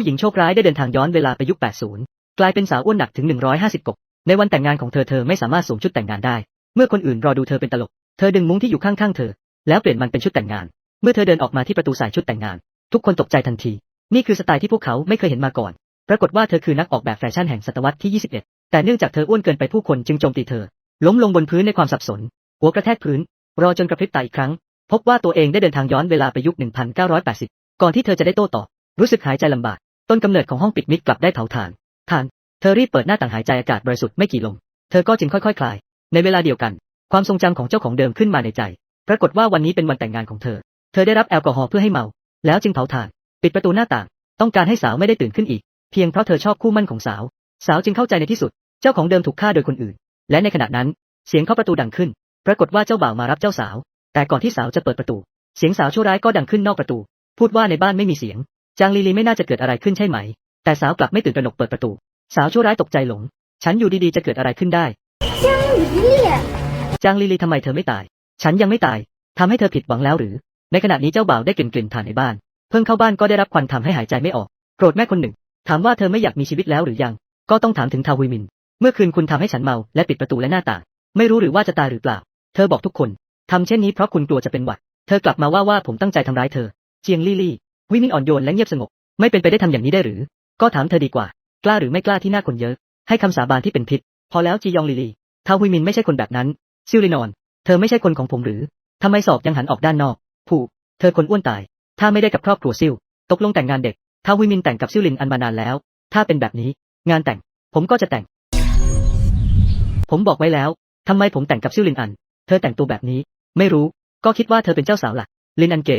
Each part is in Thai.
ผู้หญิงโชคร้ายได้เดินทางย้อนเวลาไปยุค 80 กลายเป็นสาวอ้วนหนักถึง 150กกในวันแต่งงานของเธอเธอไม่สามารถสวมชุดแต่งงานได้ เมื่อคนอื่นรอดูเธอเป็นตลก เธอดึงมุ้งที่อยู่ข้างๆเธอ แล้วเปลี่ยนมันเป็นชุดแต่งงาน เมื่อเธอเดินออกมาที่ประตูสายชุดแต่งงาน ทุกคนตกใจทันที นี่คือสไตล์ที่พวกเขาไม่เคยเห็นมาก่อน ปรากฏว่าเธอคือนักออกแบบแฟชั่นแห่งศตวรรษที่ 21 แต่เนื่องจากเธออ้วนเกินไปผู้คนจึงโจมตีเธอ ล้มลงบนพื้นในความสับสน หัวกระแทกพื้น รอจนกระพริบตาอีกครั้ง พบว่าตัวเองได้เดินทางย้อนเวลาไปยุค 1980 ก่อนที่เธอจะได้โต้ตอบรู้สึกหายใจลำบาก ต้นกำเนิดของห้องปิดมิดกลับได้เผาถ่านถ่าน เธอรีบเปิดหน้าต่างหายใจอากาศบริสุทธิ์ไม่กี่ลม เธอก็จึงค่อยๆคลาย ในเวลาเดียวกัน ความทรงจำของเจ้าของเดิมขึ้นมาในใจ ปรากฏว่าวันนี้เป็นวันแต่งงานของเธอ เธอได้รับแอลกอฮอล์เพื่อให้เมา แล้วจึงเผาถ่าน ปิดประตูหน้าต่าง ต้องการให้สาวไม่ได้ตื่นขึ้นอีก เพียงเพราะเธอชอบคู่มั่นของสาว สาวจึงเข้าใจในที่สุด เจ้าของเดิมถูกฆ่าโดยคนอื่น และในขณะนั้น เสียงเคาะประตูดังขึ้น ปรากฏว่าเจ้าบ่าวมารับเจ้าสาว แต่ก่อนที่สาวจะเปิดประตู เสียงสาวชั่วร้ายก็ดังขึ้นนอกประตู พูดว่าในบ้านไม่มีเสียง จางลีลีไม่น่าจะเกิดอะไรขึ้นใช่ไหม แต่สาวกลับไม่ตื่นตระหนกเปิดประตู สาวชั่วร้ายตกใจหลง ฉันอยู่ดีๆจะเกิดอะไรขึ้นได้ จางลีลีอจางลีลีทำไมเธอไม่ตาย ฉันยังไม่ตาย ทำให้เธอผิดหวังแล้วหรือ ในขณะนี้เจ้าบ่าวได้กลิ่นกลิ่นถ่านในบ้าน เพิ่งเข้าบ้านก็ได้รับควันทำให้หายใจไม่ออก โกรธแม่คนหนึ่ง ถามว่าเธอไม่อยากมีชีวิตแล้วหรือยัง ก็ต้องถามถึงทาวิมิน เมื่อคืนคุณทำให้ฉันเมาและปิดประตูและหน้าต่าง ไม่รู้หรือว่าจะตายหรือเปล่า เธอบอกทุกคนทำเช่นนี้เพราะคุณกลัวจะเป็นหวัด เธอกลับมาว่าว่าผมตั้งใจทำร้ายเธอ เจียงลี่ลี่ วิมินอ่อนโยนและเงียบสงบ ไม่เป็นไปได้ทำอย่างนี้ได้หรือ ก็ถามเธอดีกว่า กล้าหรือไม่กล้าที่หน้าคนเยอะ ให้คำสาบานที่เป็นพิษ พอแล้วจียองลีลีทาวุยมินไม่ใช่คนแบบนั้น ซิลลินอน เธอไม่ใช่คนของผมหรือทำไมสอบยังหันออกด้านนอก ผูกเธอคนอ้วนตาย ถ้าไม่ได้กับครอบครัวซิล ตกลงแต่งงานเด็กทาวิมินแต่งกับซิลลินอันมานานแล้ว ถ้าเป็นแบบนี้ งานแต่ง ผมก็จะแต่ง ผมบอกไว้แล้วทำไมผมแต่งกับซิลลินอัน เธอแต่งตัวแบบนี้ ไม่รู้ ก็คิดว่าเธอเป็นเจ้าสาวล่ะ ลินอันเก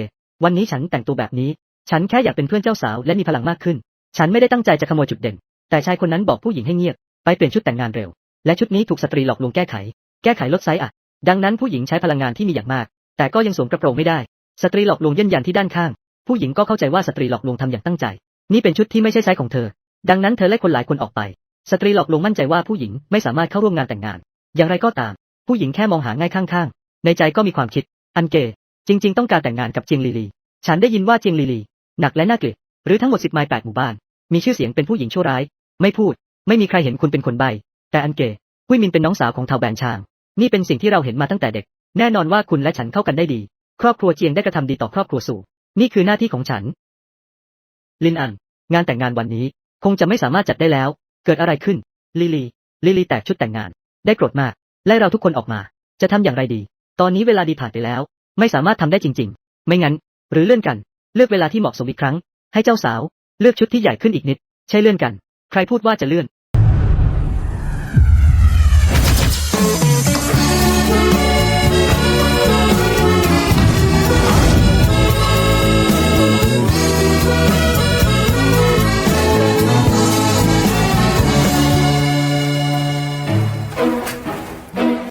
วันนี้ฉันแต่งตัวแบบนี้ ฉันแค่อยากเป็นเพื่อนเจ้าสาวและมีพลังมากขึ้น ฉันไม่ได้ตั้งใจจะขโมยจุดเด่น แต่ชายคนนั้นบอกผู้หญิงให้เงียบ ไปเปลี่ยนชุดแต่งงานเร็ว และชุดนี้ถูกสตรีหลอกลวงแก้ไข แก้ไขลดไซส์อะ ดังนั้นผู้หญิงใช้พลังงานที่มีอย่างมาก แต่ก็ยังสวมกระโปรงไม่ได้ สตรีหลอกลวงเย่นยันที่ด้านข้าง ผู้หญิงก็เข้าใจว่าสตรีหลอกลวงทำอย่างตั้งใจ นี่เป็นชุดที่ไม่ใช่ไซส์ของเธอ ดังนั้นเธอไล่คนหลายคนออกไป สตรีหลอกลวงมั่นใจว่าผู้หญิงไม่สามารถเข้าร่วมงานแต่งงาน อย่างไรก็ตาม ผู้หญิงแค่มองหาง่ายข้างๆ ในใจก็มีความคิด อันเกจริง ๆ ต้องการแต่งงานกับเจียงลีลี ฉันได้ยินว่าเจียงลีลี หนักและน่าเกลียดหรือทั้งหมดสิบไมล์แปดหมู่บ้าน มีชื่อเสียงเป็นผู้หญิงชั่วร้าย ไม่พูด ไม่มีใครเห็นคุณเป็นคนใบ แต่อันเกย์หุยมินเป็นน้องสาวของเทาแบนชาง นี่เป็นสิ่งที่เราเห็นมาตั้งแต่เด็ก แน่นอนว่าคุณและฉันเข้ากันได้ดี ครอบครัวเจียงได้กระทำดีต่อครอบครัวสู่ นี่คือหน้าที่ของฉัน ลินอัน งานแต่งงานวันนี้ คงจะไม่สามารถจัดได้แล้ว เกิดอะไรขึ้น ลิลี ลิลีแตกชุดแต่งงาน ได้โกรธมาก ไล่เราทุกคนออกมา จะทำอย่างไรดี ตอนนี้เวลาดีผ่านไปแล้ว ไม่สามารถทำได้จริง ๆ ไม่งั้น หรือเลื่อนกัน เลือกเวลาที่เหมาะสมอีกครั้ง ให้เจ้าสาว เลือกชุดที่ใหญ่ขึ้นอีกนิด ใช่เลื่อนกัน ใครพูดว่าจะเลื่อน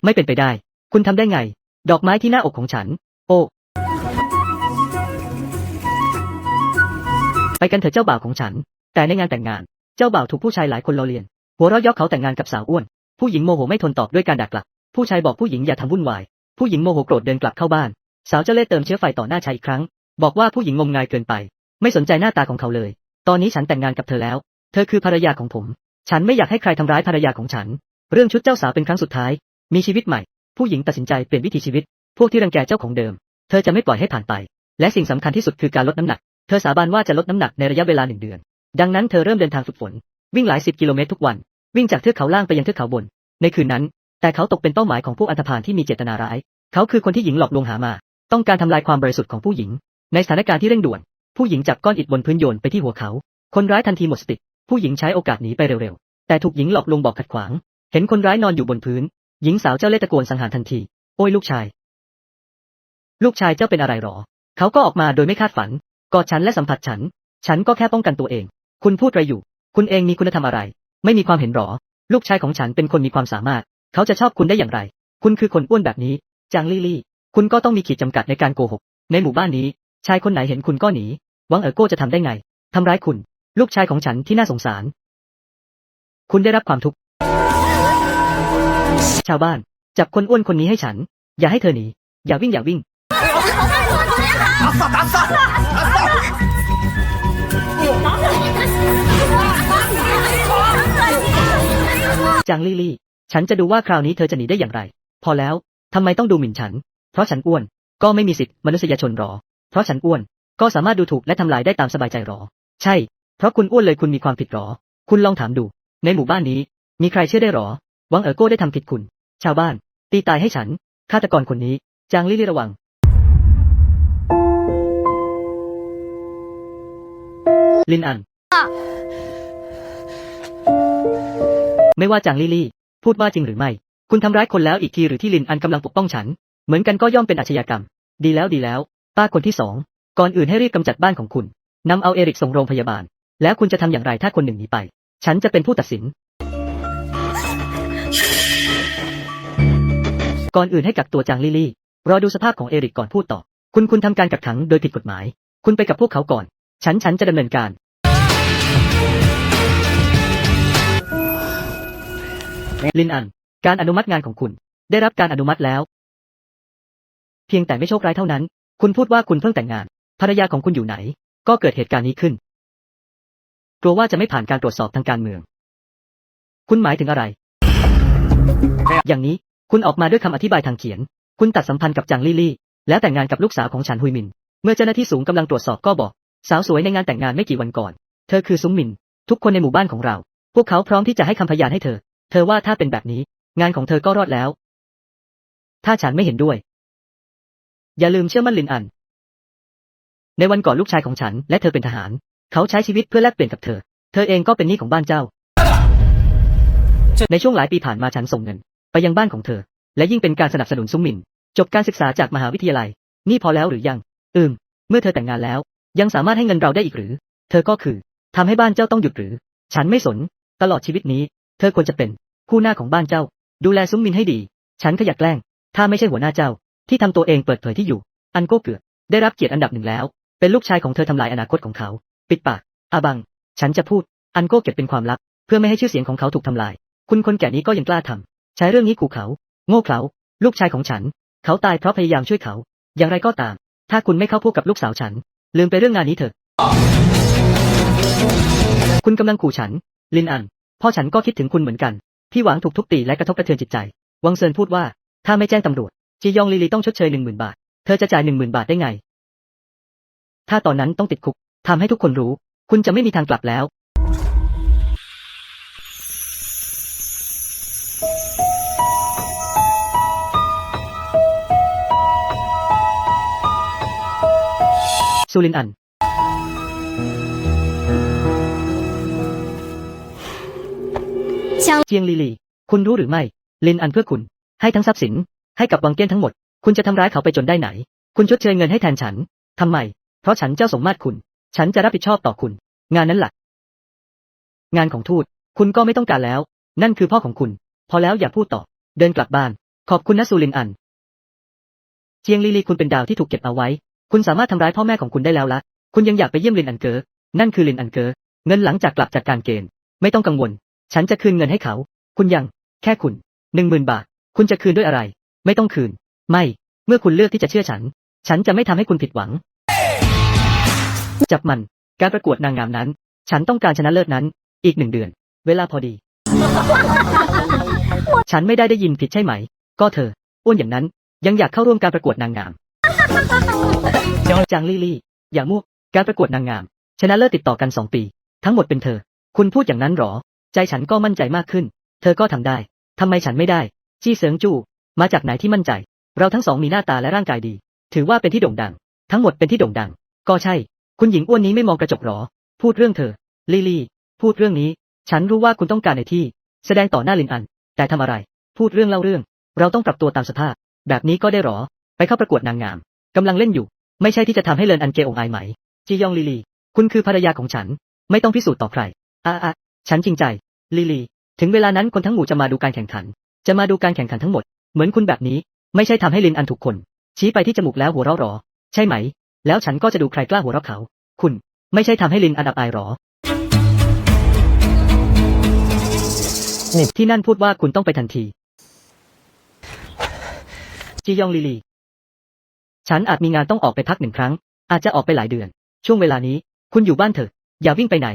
ไม่เป็นไปได้ คุณทำได้ไง ดอกไม้ที่หน้าอกของฉัน ไปกันเถอะเจ้าบ่าวของฉัน แต่ในงานแต่งงาน เจ้าบ่าวถูกผู้ชายหลายคนล้อเลียน หัวเราะยอกเขาแต่งงานกับสาวอ้วน ผู้หญิงโมโหไม่ทนตอบด้วยการด่ากลับ ผู้ชายบอกผู้หญิงอย่าทำวุ่นวาย ผู้หญิงโมโหโกรธเดินกลับเข้าบ้าน สาวเจ้าเล่ห์เติมเชื้อไฟต่อหน้าชายอีกครั้ง บอกว่าผู้หญิงงมงายเกินไป ไม่สนใจหน้าตาของเขาเลย ตอนนี้ฉันแต่งงานกับเธอแล้ว เธอคือภรรยาของผม ฉันไม่อยากให้ใครทำร้ายภรรยาของฉัน เรื่องชุดเจ้าสาวเป็นครั้งสุดท้าย มีชีวิตใหม่ ผู้หญิงตัดสินใจเปลี่ยนวิถีชีวิต พวกที่รังแกเจ้าของเดิม เธอจะไม่ปล่อยให้ผ่านไป และสิ่งสำคัญที่สุดคือการลดน้ำหนัก เธอสาบานว่าจะลดน้ำหนักในระยะเวลาหนึ่งเดือน ดังนั้นเธอเริ่มเดินทางฝึกฝน วิ่งหลายสิบกิโลเมตรทุกวัน วิ่งจากเทือกเขาล่างไปยังเทือกเขาบน ในคืนนั้น แต่เขาตกเป็นเป้าหมายของพวกอันธพาลที่มีเจตนาร้าย เขาคือคนที่หญิงหลอกลวงหามา ต้องการทำลายความบริสุทธิ์ของผู้หญิง ในสถานการณ์ที่เร่งด่วน ผู้หญิงจับก้อนอิฐบนพื้นโยนไปที่หัวเขา คนร้ายทันทีหมดสติ ผู้หญิงใช้โอกาสหนีไปเร็วๆ แต่ถูกหญิงหลอกลวงบอกขัดขวาง เห็นคนร้ายนอนอยู่บนพื้น หญิงสาวเจ้าเล่ห์ตะโกนสังหารทันที โอ้ยลูกชาย ลูกชายเจ้าเป็นอะไรหรอ เขาก็ออกมาโดยไม่คาดฝัน กอดฉันและสัมผัสฉัน ฉันก็แค่ป้องกันตัวเอง คุณพูดอะไรอยู่ คุณเองมีคุณธรรมอะไร ไม่มีความเห็นหรอ ลูกชายของฉันเป็นคนมีความสามารถ เขาจะชอบคุณได้อย่างไร คุณคือคนอ้วนแบบนี้ จางลี่ลี่ คุณก็ต้องมีขีดจำกัดในการโกหก ในหมู่บ้านนี้ ชายคนไหนเห็นคุณก็หนี หวังเอ๋อโก้จะทำได้ไงทำร้ายคุณ ลูกชายของฉันที่น่าสงสาร คุณได้รับความทุกข์ ชาวบ้าน จับคนอ้วนคนนี้ให้ฉัน อย่าให้เธอหนี อย่าวิ่งอย่าวิ่ง 아싸 아싸 아싸จางลี่ลี่ ฉันจะดูว่าคราวนี้เธอจะหนีได้อย่างไร พอแล้วทำไมต้องดูหมิ่นฉัน เพราะฉันอ้วน ก็ไม่มีสิทธิมนุษยชนหรอ เพราะฉันอ้วน ก็สามารถดูถูกและทำลายได้ตามสบายใจหรอ ใช่ เพราะคุณอ้วนเลยคุณมีความผิดหรอ คุณลองถามดู ในหมู่บ้านนี้ มีใครเชื่อได้หรอ วังเอ๋อโก้ได้ทำผิดคุณ ชาวบ้าน ตีตายให้ฉันฆาตกรคนนี้ จางลี่ลี่ระวัง ลินอัน ไม่ว่าจางลี่ลี่ พูดว่าจริงหรือไม่ คุณทำร้ายคนแล้วอีกทีหรือที่ลินอันกำลังปกป้องฉัน เหมือนกันก็ย่อมเป็นอาชญากรรม ดีแล้วดีแล้ว ป้าคนที่สอง ก่อนอื่นให้รีบกำจัดบ้านของคุณนำเอาเอริกส่งโรงพยาบาล แล้วคุณจะทำอย่างไรถ้าคนหนึ่งหนีไป ฉันจะเป็นผู้ตัดสิน ก่อนอื่นให้กักตัวจางลี่ลี่ รอดูสภาพของเอริกก่อนพูดต่อ คุณคุณทำการกักขังโดยผิดกฎหมาย คุณไปกับพวกเขาก่อน ฉันฉันจะดำเนินการ ลินอัน การอนุมัติงานของคุณ ได้รับการอนุมัติแล้ว เพียงแต่ไม่โชคร้ายเท่านั้น คุณพูดว่าคุณเพิ่งแต่งงาน ภรรยาของคุณอยู่ไหน ก็เกิดเหตุการณ์นี้ขึ้น กลัวว่าจะไม่ผ่านการตรวจสอบทางการเมือง คุณหมายถึงอะไร อย่างนี้ คุณออกมาด้วยคำอธิบายทางเขียน คุณตัดสัมพันธ์กับจางลี่ลี่ แล้วแต่งงานกับลูกสาวของฉันฮุยมิน เมื่อเจ้าหน้าที่สูงกำลังตรวจสอบก็บอก สาวสวยในงานแต่งงานไม่กี่วันก่อน เธอคือซุ้มมิน ทุกคนในหมู่บ้านของเรา พวกเขาพร้อมที่จะให้คำพยานให้เธอ เธอว่าถ้าเป็นแบบนี้ งานของเธอก็รอดแล้ว ถ้าฉันไม่เห็นด้วย อย่าลืมเชื่อมั่นลินอัน ในวันก่อนลูกชายของฉัน และเธอเป็นทหาร เขาใช้ชีวิตเพื่อแลกเปลี่ยนกับเธอ เธอเองก็เป็นหนี้ของบ้านเจ้า ในช่วงหลายปีผ่านมาฉันส่งเงิน ไปยังบ้านของเธอ และยิ่งเป็นการสนับสนุนซุ้มมิน จบการศึกษาจากมหาวิทยาลัย นี่พอแล้วหรือยัง อืม เมื่อเธอแต่งงานแล้ว ยังสามารถให้เงินเราได้อีกหรือ เธอก็คือทำให้บ้านเจ้าต้องหยุดหรือ ฉันไม่สน ตลอดชีวิตนี้ เธอควรจะเป็นผู้หน้าของบ้านเจ้า ดูแลซุ้มมินให้ดี ฉันขยักแกล้ง ถ้าไม่ใช่หัวหน้าเจ้า ที่ทำตัวเองเปิดเผยที่อยู่ อันโก้เกือบได้รับเกียรติอันดับหนึ่งแล้ว เป็นลูกชายของเธอทำลายอนาคตของเขา ปิดปากอาบัง ฉันจะพูด อันโก้เก็บเป็นความลับ เพื่อไม่ให้ชื่อเสียงของเขาถูกทำลาย คุณคนแก่นี้ก็ยังกล้าทำใช้เรื่องนี้ขู่เขา โง่เขลาลูกชายของฉัน เขาตายเพราะพยายามช่วยเขา อย่างไรก็ตาม ถ้าคุณไม่เข้าพวกกับลูกสาวฉัน ลืมไปเรื่องงานนี้เถอะ คุณกำลังขู่ฉัน ลินอัน พ่อฉันก็คิดถึงคุณเหมือนกัน พี่หวังถูกทุบตีและกระทบกระเทือนจิตใจ วังเซินพูดว่า ถ้าไม่แจ้งตำรวจ จียองลีลีต้องชดเชยหนึ่งหมื่นบาท เธอจะจ่ายหนึ่งหมื่นบาทได้ไง ถ้าตอนนั้นต้องติดคุก ทำให้ทุกคนรู้ คุณจะไม่มีทางกลับแล้ว ซูลินอัน江เจียงลีลี คุณรู้หรือไม่ ลินอันเพื่อคุณ ให้ทั้งทรัพย์สิน ให้กับวังเก้นทั้งหมด คุณจะทำร้ายเขาไปจนได้ไหน คุณชดเชยเงินให้แทนฉันทำไม เพราะฉันเจ้าสมมาตรคุณ ฉันจะรับผิดชอบต่อคุณ งานนั้นหละงานของทูต คุณก็ไม่ต้องการแล้ว นั่นคือพ่อของคุณ พอแล้วอย่าพูดต่อ เดินกลับบ้าน ขอบคุณนะซูลินอัน เจียงลีลีคุณเป็นดาวที่ถูกเก็บเอาไว้ คุณสามารถทำร้ายพ่อแม่ของคุณได้แล้วละ คุณยังอยากไปเยี่ยมลินอันเกอนั่นคือลินอันเกอเงินหลังจากกลับจากการเกณฑ์ ไม่ต้องกังวล ฉันจะคืนเงินให้เขา คุณยัง แค่คุณหนึ่งหมื่นบาท คุณจะคืนด้วยอะไร ไม่ต้องคืน ไม่ เมื่อคุณเลือกที่จะเชื่อฉัน ฉันจะไม่ทำให้คุณผิดหวัง จับมัน การประกวดนางงามนั้น ฉันต้องการชนะเลิศนั้น อีกหนึ่งเดือน เวลาพอดี ฉันไม่ได้ได้ยินผิดใช่ไหม ก็เธอ อ้วนอย่างนั้น ยังอยากเข้าร่วมการประกวดนางงาม จางลี่ลี่ อย่างมั่วการประกวดนางงาม ชนะเลิศติดต่อกันสองปี ทั้งหมดเป็นเธอ คุณพูดอย่างนั้นหรอ ใจฉันก็มั่นใจมากขึ้น เธอก็ทำได้ทำไมฉันไม่ได้ จี้เซิงจู้ มาจากไหนที่มั่นใจ เราทั้งสองมีหน้าตาและร่างกายดี ถือว่าเป็นที่โด่งดัง ทั้งหมดเป็นที่โด่งดัง ก็ใช่ คุณหญิงอ้วนนี้ไม่มองกระจกหรอ พูดเรื่องเธอลิลี่ พูดเรื่องนี้ ฉันรู้ว่าคุณต้องการในที่ แสดงต่อหน้าลินอัน แต่ทำอะไร พูดเรื่องเล่าเรื่อง เราต้องปรับตัวตามสภาพ แบบนี้ก็ได้หรอ ไปเข้าประกวดนางงามกำลังเล่นอยู่ ไม่ใช่ที่จะทำให้เลินอันเกองอายไหม จียองลิลี คุณคือภรรยาของฉัน ไม่ต้องพิสูจน์ต่อใครอะอะฉันจริงใจ ลิลี ถึงเวลานั้นคนทั้งหมู่จะมาดูการแข่งขัน จะมาดูการแข่งขันทั้งหมด เหมือนคุณแบบนี้ ไม่ใช่ทำให้ลินอันถูกคน ชี้ไปที่จมูกแล้วหัวเราะหรอ ใช่ไหม แล้วฉันก็จะดูใครกล้าหัวเราะเขา คุณ ไม่ใช่ทำให้ลินอันอับอายหรอนี่ที่นั่นพูดว่าคุณต้องไปทันที จียองลิลี ฉันอาจมีงานต้องออกไปพักหนึ่งครั้ง อาจจะออกไปหลายเดือน ช่วงเวลานี้ คุณอยู่บ้านเถอะ อย่าวิ่งไปไหน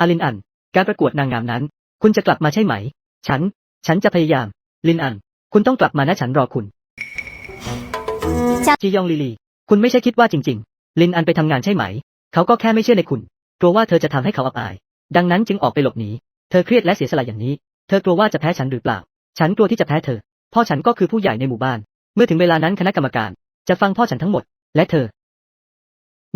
อาลินอัน การประกวดนางงามนั้น คุณจะกลับมาใช่ไหม ฉัน ฉันจะพยายาม ลินอัน คุณต้องกลับมานะฉันรอคุณจ้ะจียองลีลี คุณไม่ใช่คิดว่าจริง ๆ ลินอันไปทำงานใช่ไหม เขาก็แค่ไม่เชื่อในคุณ กลัวว่าเธอจะทำให้เขาอับอาย ดังนั้นจึงออกไปหลบหนี เธอเครียดและเสียสละอย่างนี้ เธอกลัวว่าจะแพ้ฉันหรือเปล่า ฉันกลัวที่จะแพ้เธอ พ่อฉันก็คือผู้ใหญ่ในหมู่บ้าน เมื่อถึงเวลานั้นคณะกรรมการ จะฟังพ่อฉันทั้งหมด และเธอ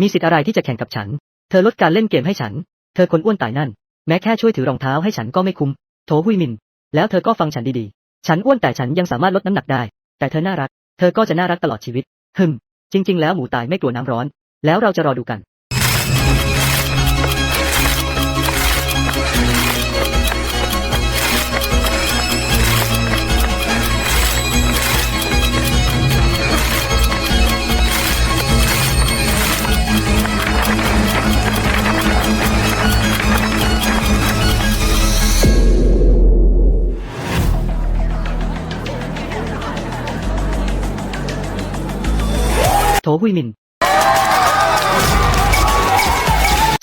มีสิทธิ์อะไรที่จะแข่งกับฉัน เธอลดการเล่นเกมให้ฉัน เธอคนอ้วนตายนั่น แม้แค่ช่วยถือรองเท้าให้ฉันก็ไม่คุ้ม โถหุยมิน แล้วเธอก็ฟังฉันดีๆ ฉันอ้วนแต่ฉันยังสามารถลดน้ำหนักได้ แต่เธอน่ารัก เธอก็จะน่ารักตลอดชีวิตฮึม จริง ๆ แล้วหมูตายไม่กลัวน้ำร้อน แล้วเราจะรอดูกัน ถหุยมิน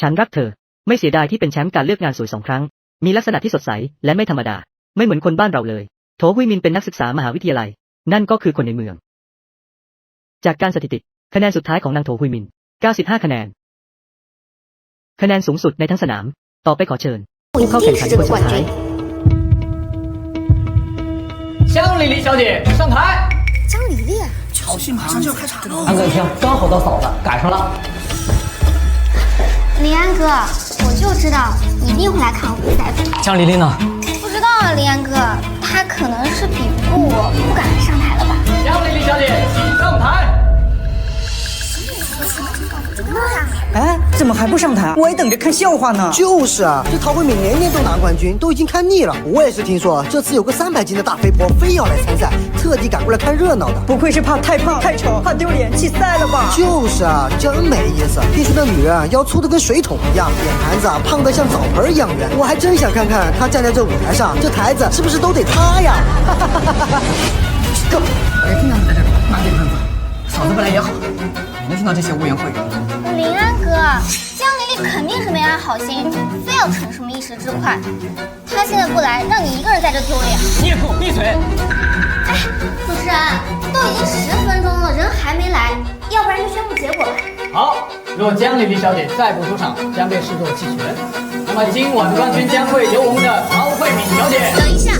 ฉันรักเธอ ไม่เสียดายที่เป็นแชมป์การเลือกงานสวยสองครั้ง มีลักษณะที่สดใสและไม่ธรรมดา ไม่เหมือนคนบ้านเราเลย โถหุยมินเป็นนักศึกษามหาวิทยาลัย นั่นก็คือคนในเมือง จากการสถิติ คะแนนสุดท้ายของนางโถหุยมิน 95 คะแนน คะแนนสูงสุดในทั้งสนาม ต่อไปขอเชิญ ผู้เข้าแข่งขันคนสุดท้าย 香丽丽小姐上台。 马上就要开场了，安哥一听，刚好到嫂子，赶上了。林安哥，我就知道你一定会来看我比赛的。江琳琳呢？不知道啊，林安哥，他可能是比不过我，不敢上么还不上台？我还等着看笑话呢。就是啊，这陶慧敏年年都拿冠军，都已经看腻了。我也是听说这次有个三百斤的大肥婆非要来参赛，特地赶过来看热闹的。不愧是怕太胖太丑，怕丢脸弃赛了吧？就是啊，真没意思。听说那女人啊腰粗的跟水桶一样，脸盘子啊胖得像澡盆一样圆。我还真想看看她站在这舞台上，这台子是不是都得塌呀？够，我一听到你在这儿，那得喷子。嫂子不来也好，没能听到这些污言秽语。林安哥，江丽丽肯定是没安好心，非要逞什么一时之快。她现在不来，让你一个人在这丢脸。你也给我闭嘴！哎，主持人，都已经十分钟了，人还没来，要不然就宣布结果吧。好，若江丽丽小姐再不出场，将被视作弃权。那么今晚的冠军将会由我们的曹慧敏小姐。等一下，